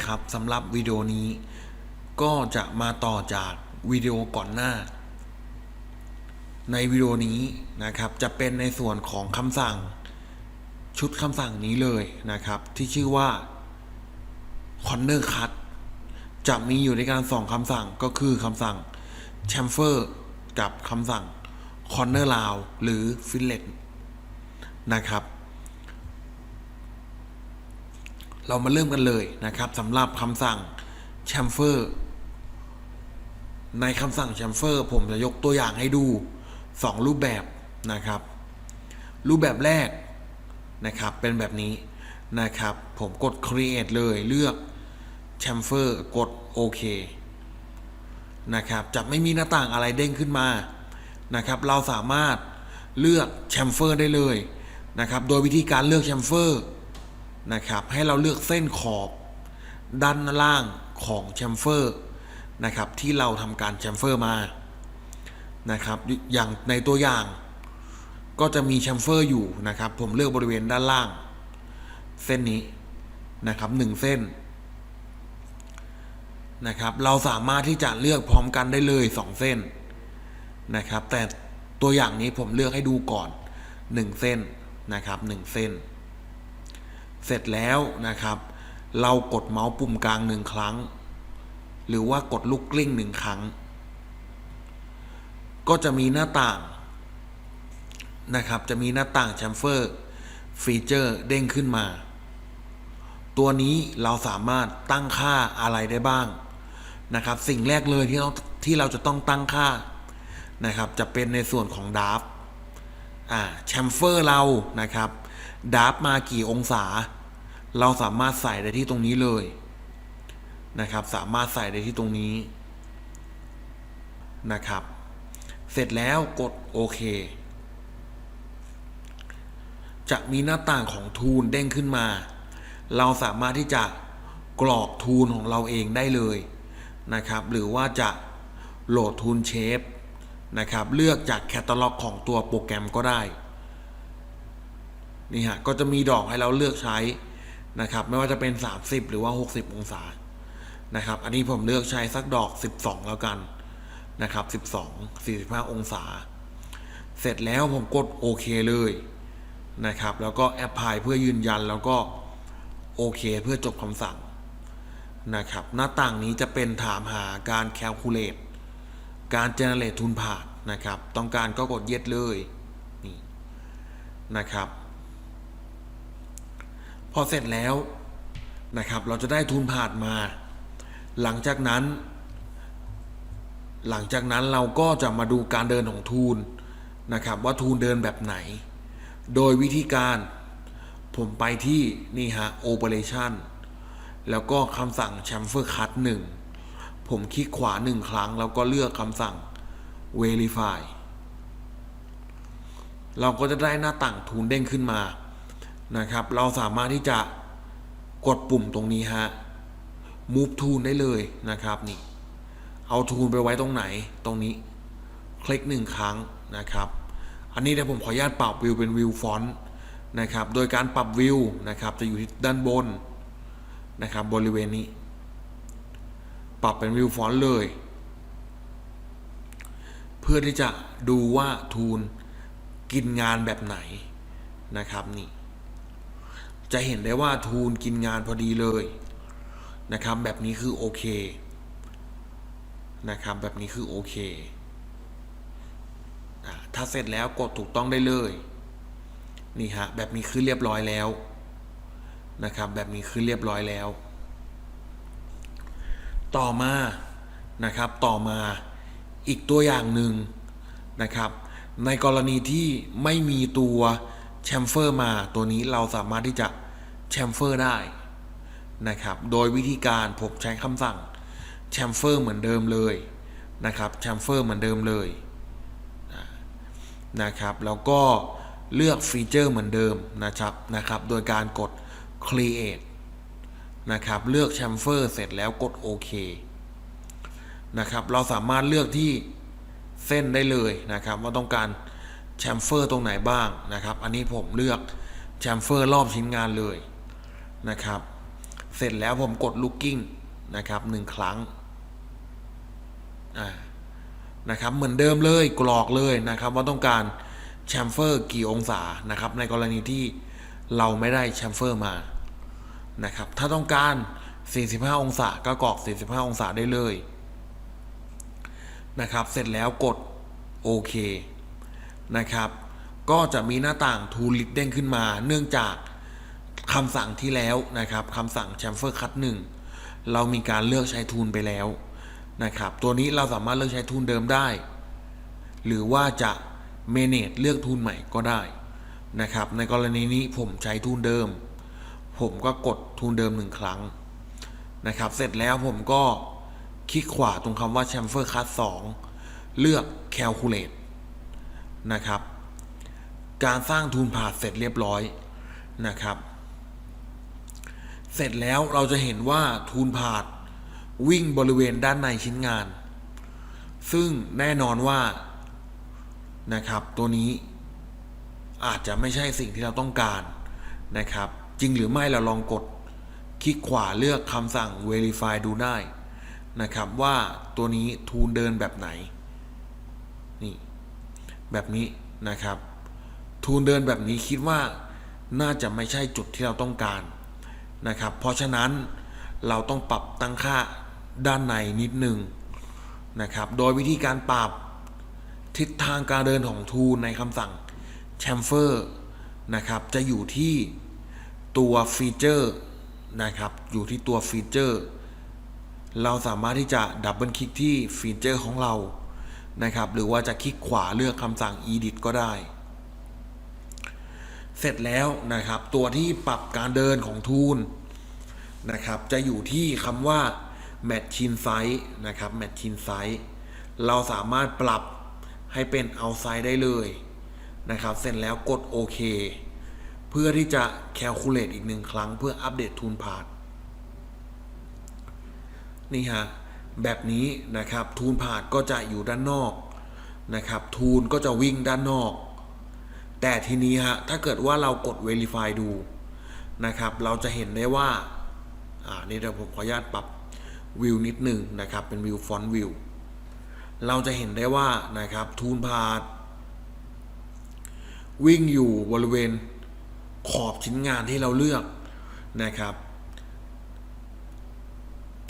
สวัสดีครับสำหรับวิดีโอนี้ ก็จะมาต่อจากวิดีโอก่อนหน้า ในวิดีโอนี้นะครับจะเป็นในส่วนของคำสั่ง ชุดคำสั่งนี้เลยนะครับ ที่ชื่อว่า corner cut จะมีอยู่ในการสองคำสั่งก็คือคำสั่ง chamfer กับคำสั่ง corner round หรือ fillet นะครับ เรามาเริ่มกันเลยนะครับสำหรับคำสั่ง chamfer ในคำสั่ง chamfer ผมจะยกตัวอย่างให้ดู 2 รูปแบบนะครับ รูปแบบแรกนะครับเป็นแบบนี้นะครับ ผมกด create เลยเลือก chamfer กดโอเคนะครับจะไม่มีหน้าต่างอะไรเด้งขึ้นมานะครับ เราสามารถเลือก chamfer ได้เลยนะครับ โดยวิธีการเลือก chamfer นะครับให้เราเลือกเส้นขอบด้านล่างของแชมเฟอร์นะครับที่เราทำการแชมเฟอร์มานะครับอย่างในตัวอย่างก็จะมีแชมเฟอร์อยู่นะครับผมเลือกบริเวณด้านล่าง เส้นนี้นะครับหนึ่งเส้นนะครับเราสามารถที่จะเลือกพร้อมกันได้เลยสองเส้นนะครับแต่ตัวอย่างนี้ผมเลือกให้ดูก่อนหนึ่งเส้นนะครับหนึ่งเส้น เสร็จแล้วนะครับ เรากดเมาส์ปุ่มกลางหนึ่งครั้ง หรือว่ากดลูกกลิ้งหนึ่งครั้ง ก็จะมีหน้าต่างนะครับ จะมีหน้าต่างแชมเฟอร์ฟีเจอร์เด้งขึ้นมา ตัวนี้เราสามารถตั้งค่าอะไรได้บ้างนะครับ สิ่งแรกเลยที่เราที่เราจะต้องตั้งค่านะครับ จะเป็นในส่วนของดาร์ฟอ่าแชมเฟอร์เรานะครับดับมากี่องศา เราสามารถใส่ได้ที่ตรงนี้เลยนะครับ สามารถใส่ได้ที่ตรงนี้นะครับ เสร็จแล้วกดโอเค จะมีหน้าต่างของทูนเด้งขึ้นมา เราสามารถที่จะกรอกทูนของเราเองได้เลยนะครับ หรือว่าจะโหลดทูนเชฟนะครับ เลือกจากแคตตาล็อกของตัวโปรแกรมก็ได้ นี่ฮะ ก็จะมีดอกให้เราเลือกใช้ นะครับ ไม่ว่าจะเป็น 30 หรือว่า 60 องศานะครับ อันนี้ผมเลือกใช้สักดอก 12 แล้วกันนะครับ 12 45 องศา เสร็จแล้วผมกดโอเคเลยนะครับ แล้วก็แอปพลายเพื่อยืนยันแล้วก็โอเคเพื่อจบคำสั่งนะครับ หน้าต่างนี้จะเป็นถามหาการแคลคูลเลตการเจเนเรตทุนผ่านนะครับ ต้องการก็กดเย็ดเลยนี่นะครับ พอเสร็จแล้วนะครับ เราจะได้ทุนผ่านมา หลังจากนั้น หลังจากนั้นเราก็จะมาดูการเดินของทูนนะครับ ว่าทูนเดินแบบไหน โดยวิธีการผมไปที่นี่ฮะ Operation แล้วก็คำสั่ง Chamfer Cut 1 ผมคลิกขวาหนึ่งครั้ง แล้วก็เลือกคำสั่ง Verify เราก็จะได้หน้าต่างทูนเด้งขึ้นมา นะครับ เราสามารถที่จะกดปุ่มตรงนี้ฮะ move tool ได้เลยนะครับนี่ เอาทูลไปไว้ตรงไหนตรงนี้ คลิกหนึ่งครั้งนะครับ อันนี้เดี๋ยวผมขออนุญาตปรับวิวเป็นวิวฟอนต์นะครับ โดยการปรับวิวนะครับจะอยู่ที่ด้านบนนะครับบริเวณนี้ ปรับเป็นวิวฟอนต์เลย เพื่อที่จะดูว่าทูลกินงานแบบไหนนะครับนี่ จะเห็นได้ว่าทูลกินงานพอดีเลยนะครับ แบบนี้คือโอเคนะครับ แบบนี้คือโอเค ถ้าเสร็จแล้วกดถูกต้องได้เลย นี่ฮะ แบบนี้คือเรียบร้อยแล้วนะครับ แบบนี้คือเรียบร้อยแล้ว ต่อมานะครับ ต่อมาอีกตัวอย่างหนึ่งนะครับ ในกรณีที่ไม่มีตัว แชมเฟอร์มาตัวนี้เราสามารถที่จะแชมเฟอร์ได้นะครับ โดยวิธีการผมใช้คำสั่งแชมเฟอร์เหมือนเดิมเลยนะครับแชมเฟอร์เหมือนเดิมเลยนะครับ แล้วก็เลือกฟีเจอร์เหมือนเดิมนะครับนะครับ โดยการกด create นะครับ เลือกแชมเฟอร์เสร็จแล้วกดโอเคนะครับ เราสามารถเลือกที่เส้นได้เลยนะครับ ว่าต้องการ แชมเฟอร์ตรงไหนบ้างนะครับ อันนี้ผมเลือกแชมเฟอร์รอบชิ้นงานเลยนะครับ เสร็จแล้วผมกด looking นะครับหนึ่งครั้งนะครับเหมือนเดิมเลยกรอกเลยนะครับว่าต้องการแชมเฟอร์กี่องศานะครับ ในกรณีที่เราไม่ได้แชมเฟอร์มานะครับ ถ้าต้องการ 45 องศาก็กรอก 45 องศาได้เลยนะครับ เสร็จแล้วกดโอเค นะครับ ก็จะมีหน้าต่าง Tool List เด้งขึ้นมา เนื่องจากคำสั่งที่แล้วนะครับคำสั่ง Chamfer Cut 1เรามีการเลือกใช้ทูลไปแล้วนะครับ ตัวนี้เราสามารถเลือกใช้ทูลเดิมได้ หรือว่าจะ Manage เลือกทูลใหม่ก็ได้นะครับ ในกรณีนี้ผมใช้ทูลเดิม ผมก็กดทูลเดิมหนึ่งครั้งนะครับ เสร็จแล้วผมก็คลิกขวาตรงคำว่า Chamfer Cut 2 เลือก Calculate นะครับ การสร้างทูลผ่าเสร็จเรียบร้อยนะครับ เสร็จแล้วเราจะเห็นว่าทูลผาดวิ่งบริเวณด้านในชิ้นงาน ซึ่งแน่นอนว่านะครับ ตัวนี้อาจจะไม่ใช่สิ่งที่เราต้องการนะครับ จริงหรือไม่เราลองกดคลิกขวาเลือกคำสั่ง verify ดูได้นะครับว่าตัวนี้ทูลเดินแบบไหน แบบนี้นะครับ ทูลเดินแบบนี้คิดว่าน่าจะไม่ใช่จุดที่เราต้องการนะครับ เพราะฉะนั้นเราต้องปรับตั้งค่าด้านในนิดนึงนะครับ โดยวิธีการปรับทิศทางการเดินของทูลในคำสั่ง chamfer นะครับจะอยู่ที่ตัวฟีเจอร์นะครับอยู่ที่ตัวฟีเจอร์ เราสามารถที่จะดับเบิลคลิกที่ฟีเจอร์ของเรา นะครับ หรือว่าจะคลิกขวาเลือกคำสั่ง edit ก็ได้ เสร็จแล้วนะครับ ตัวที่ปรับการเดินของทูลนะครับ จะอยู่ที่คำว่า machine size นะครับ machine size เราสามารถปรับให้เป็น outside ได้เลยนะครับ เสร็จแล้วกดโอเคเพื่อที่จะ calculate อีกหนึ่งครั้งเพื่ออัปเดตทูลพาร์ทนี่ฮะ แบบนี้นะครับ ทูลพาร์ทก็จะอยู่ด้านนอกนะครับ ทูลก็จะวิ่งด้านนอก แต่ทีนี้ฮะถ้าเกิดว่าเรากด Verify ดูนะครับ เราจะเห็นได้ว่าอ่านี่เดี๋ยวผมขออนุญาตปรับวิวนิดหนึ่งนะครับ เป็นวิวฟอนต์วิวเราจะเห็นได้ว่านะครับทูนพาดวิ่งอยู่บริเวณขอบชิ้นงานที่เราเลือกนะครับ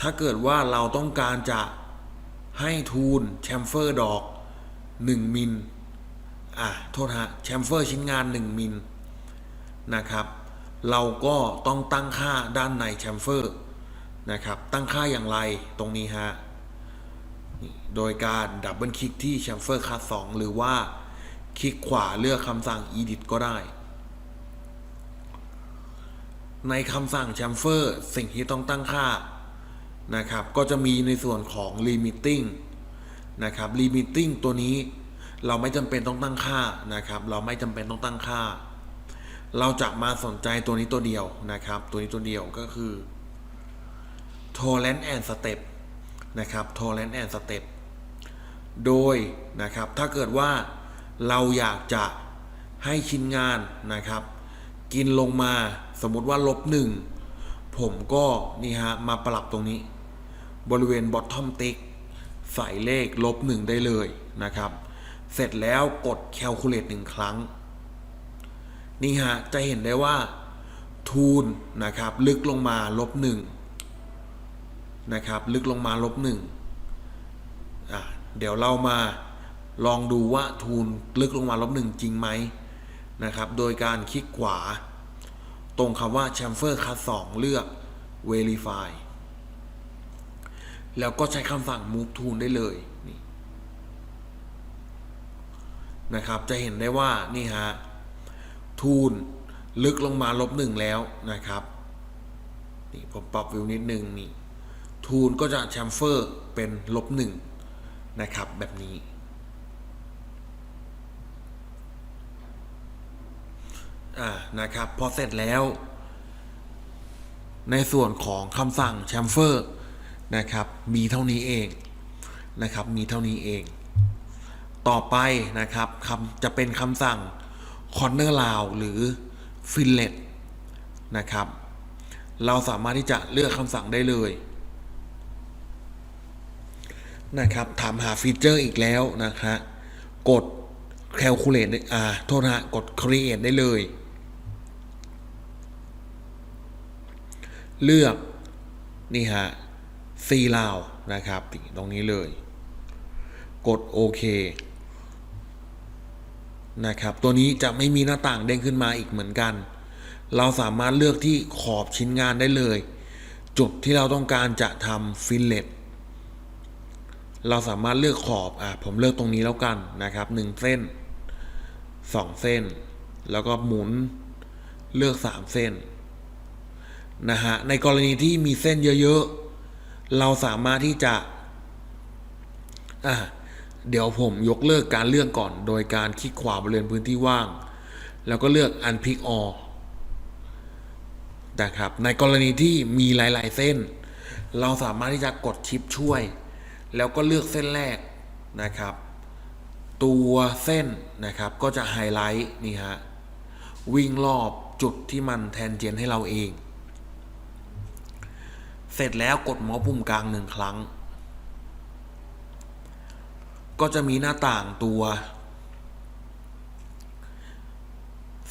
ถ้าเกิดว่าเราต้องการจะให้ทูนแชมเฟอร์ดอก 1 มิลอะโทษฮะแชมเฟอร์ชิ้นงาน 1 มิลนะครับ เราก็ต้องตั้งค่าด้านในแชมเฟอร์นะครับ ตั้งค่าอย่างไรตรงนี้ฮะโดยการดับเบิลคลิกที่แชมเฟอร์คัส2หรือว่า คลิกขวาเลือกคำสั่ง edit ก็ได้ ในคำสั่งแชมเฟอร์สิ่งที่ต้องตั้งค่า นะครับ ก็จะมีในส่วนของ limiting นะครับ limiting ตัวนี้เราไม่จำเป็นต้องตั้งค่านะครับ เราไม่จำเป็นต้องตั้งค่า เราจะมาสนใจตัวนี้ตัวเดียวนะครับ ตัวนี้ตัวเดียวก็คือ tolerance and step นะครับ tolerance and step โดยนะครับถ้าเกิดว่าเราอยากจะให้ชิ้นงานนะครับ กินลงมาสมมติว่าลบหนึ่งผมก็นี่ฮะมาปรับตรงนี้ บริเวณ bottom tick ใส่เลขลบหนึ่งได้เลยนะครับ เสร็จแล้วกด calculate หนึ่งครั้ง นี่ฮะ จะเห็นได้ว่าทูนนะครับ ลึกลงมาลบหนึ่งนะครับ ลึกลงมาลบหนึ่งเดี๋ยวเรามาลองดูว่าทูนลึกลงมาลบหนึ่งจริงไหมนะครับ โดยการคลิกขวา ตรงคำว่า chamfer cut 2 เลือก verify แล้วก็ใช้คำสั่ง move tool ได้เลยนนะครับ จะเห็นได้ว่านี่ฮะทูนลึกลงมาลบหนึ่งแล้วนะครับนี่ผมปรับวิวนิดนึงนี่ทูนก็จะแชมเฟอร์เป็นลบหนึ่งนะครับแบบนี้ อ่านะครับพอเสร็จแล้ว ในส่วนของคำสั่งแชมเฟอร์ นะครับ มีเท่านี้เองนะครับ มีเท่านี้เอง ต่อไปนะครับคำจะเป็นคำสั่ง corner round หรือ fillet นะครับ เราสามารถที่จะเลือกคำสั่งได้เลยนะครับถามหาฟีเจอร์อีกแล้วนะคะกด calculate อ่าโทษนะฮะกด create ได้เลย เลือก นี่ฮะ C ลาวนะครับตรงนี้เลย กดโอเคนะครับ ตัวนี้จะไม่มีหน้าต่างเด้งขึ้นมาอีกเหมือนกัน เราสามารถเลือกที่ขอบชิ้นงานได้เลย จุดที่เราต้องการจะทำฟิลเลตเราสามารถเลือกขอบอะผมเลือกตรงนี้แล้วกันนะครับหนึ่งเส้นสองเส้น แล้วก็หมุนเลือกสามเส้นนะฮะในกรณีที่มีเส้นเยอะๆ เราสามารถที่จะอะเดี๋ยวผมยกเลิกการเลือกก่อน โดยการคลิกขวาบริเวณพื้นที่ว่าง แล้วก็เลือก unpick all นะครับ ในกรณีที่มีหลาย ๆ เส้น เราสามารถที่จะกดชิปช่วย แล้วก็เลือกเส้นแรกนะครับ ตัวเส้นนะครับก็จะไฮไลท์นี่ฮะวิ่งรอบจุดที่มันแทนเจนให้เราเอง เสร็จแล้วกดเมาส์ปุ่มกลางหนึ่งครั้ง ก็จะมีหน้าต่างตัว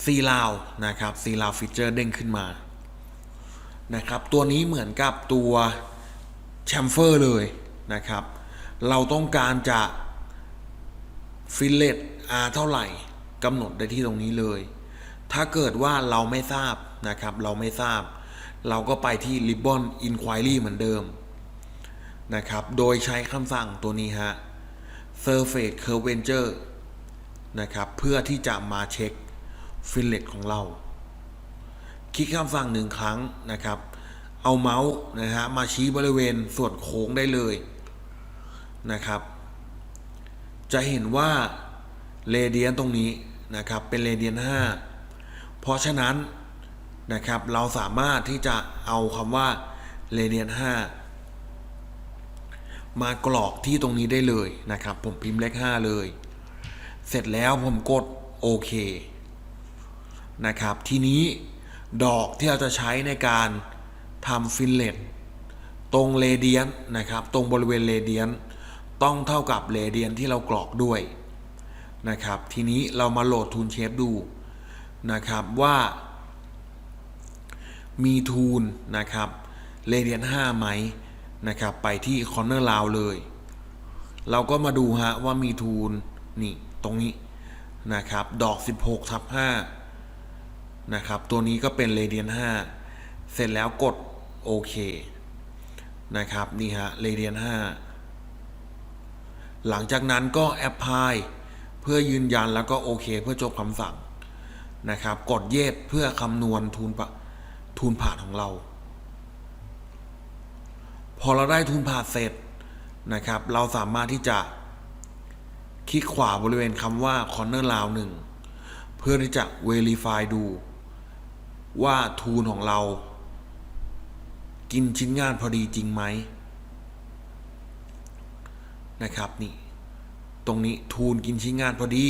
ซีลาวนะครับซีลาวฟีเจอร์เด้งขึ้นมานะครับตัวนี้เหมือนกับตัวแชมเฟอร์เลยนะครับ เราต้องการจะฟิลเลตอาเท่าไหร่กำหนดได้ที่ตรงนี้เลย ถ้าเกิดว่าเราไม่ทราบนะครับ เราไม่ทราบ เราก็ไปที่ Ribbon Inquiry เหมือนเดิมนะครับ โดยใช้คำสั่งตัวนี้ฮะ Surface Curvature นะครับ เพื่อที่จะมาเช็คฟิลเลตของเรา คลิกคำสั่งหนึ่งครั้งนะครับ เอาเมาส์นะฮะมาชี้บริเวณส่วนโค้งได้เลยนะครับ จะเห็นว่าเรเดียนตรงนี้นะครับ เป็นเรเดียน5เพราะฉะนั้น นะครับ เราสามารถที่จะเอาคำว่าเรเดียน5มากรอกที่ตรงนี้ได้เลยนะครับ ผมพิมพ์เลข5เลย เสร็จแล้วผมกดโอเคนะครับ ทีนี้ดอกที่เราจะใช้ในการทำฟิลเลตตรงเรเดียนนะครับ ตรงบริเวณเรเดียนต้องเท่ากับเรเดียนที่เรากรอกด้วยนะครับ ทีนี้เรามาโหลดทูนเชฟดูนะครับว่า มีทูนนะครับเรเดียน5ไหมนะครับ ไปที่คอ r เนอร์ลาวเลย เราก็มาดูฮะว่ามีทูนนี่ตรงนี้นะครับ ดอก 16ทับ5นะครับ ตัวนี้ก็เป็นเรเดียน5เสร็จแล้วกดโอเคนะครับ นี่ฮะเรเดียน5หลังจากนั้นก็แอปพลายเพื่อยืนยันแล้วก็โอเค เพื่อจบคำสั่งนะครับ กดเยสเพื่อคำนวณทูนปะ ทูนผ่านของเรา พอเราได้ทูนผ่านเสร็จนะครับ เราสามารถที่จะคลิกขวาบริเวณคำว่า corner ลาวหนึ่งเพื่อที่จะ verify ดู ว่าทูนของเรา กินชิ้นงานพอดีจริงไหมนะครับนี่ตรงนี้ทูนกินชิ้นงานพอดี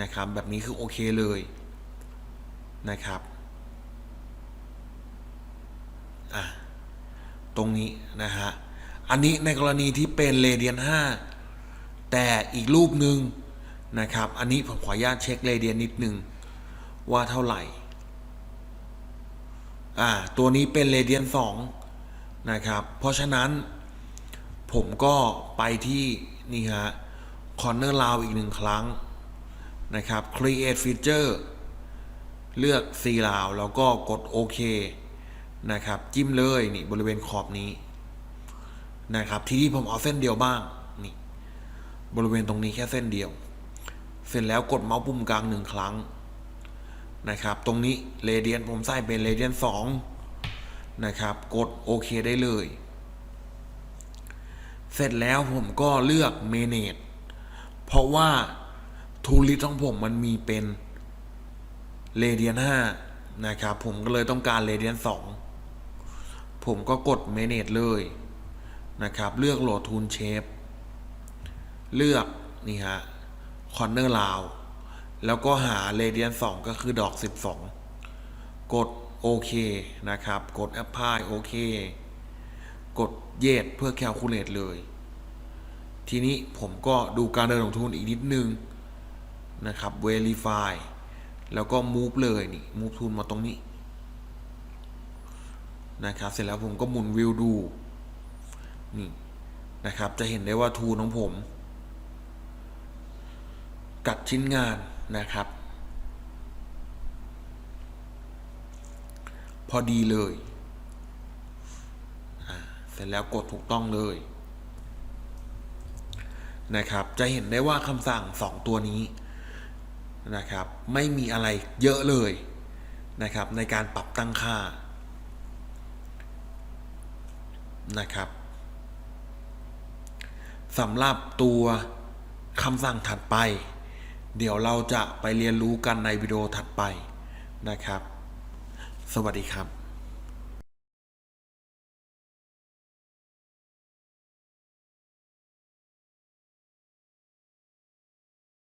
นะครับ แบบนี้คือโอเคเลยนะครับอะ ตรงนี้นะฮะ อันนี้ในกรณีที่เป็นเรเดียน5แต่อีกรูปหนึ่งนะครับ อันนี้ผมขออนุญาตเช็คเรเดียนนิดนึง ว่าเท่าไหร่ อ่า ตัวนี้เป็นเรเดียน2นะครับ เพราะฉะนั้น ผมก็ไปที่นี่ฮะ corner ลาวอีกหนึ่งครั้งนะครับ create feature เลือก C ลาวแล้วก็กดโอเค นะครับจิ้มเลยนี่บริเวณขอบนี้นะครับทีนี้ผมเอาเส้นเดียวบ้างนี่บริเวณตรงนี้แค่เส้นเดียว เสร็จแล้วกดเมาส์ปุ่มกลางหนึ่งครั้งนะครับ ตรงนี้เรเดียนผมใส่เป็นเรเดียนสองนะครับ กดโอเคได้เลย เสร็จแล้วผมก็เลือกเมเนจเพราะว่าทูลิสของผมมันมีเป็นเรเดียนห้านะครับ ผมก็เลยต้องการเรเดียนสอง ผมก็กดเมเนจเลยนะครับ เลือกโหลดทูนเชฟเลือกนี่ฮะคอนเนอร์ลาวแล้วก็หาเรเดียน2ก็คือดอก 12 กดโอเคนะครับ กด apply โอเค กด yes เพื่อ calculate เลย ทีนี้ผมก็ดูการเดินของทุนอีกนิดนึงนะครับ verify แล้วก็ move เลยนี่ move ทุนมาตรงนี้ นะครับ เสร็จแล้วผมก็หมุนวิวดูนี่นะครับ จะเห็นได้ว่าทูนของผม กัดชิ้นงานนะครับ พอดีเลยเสร็จแล้วกดถูกต้องเลยนะครับ จะเห็นได้ว่าคำสั่งสองตัวนี้นะครับ ไม่มีอะไรเยอะเลยนะครับ ในการปรับตั้งค่า นะครับสำหรับตัวคำสั่งถัดไป เดี๋ยวเราจะไปเรียนรู้กันในวิดีโอถัดไปนะครับ สวัสดีครับ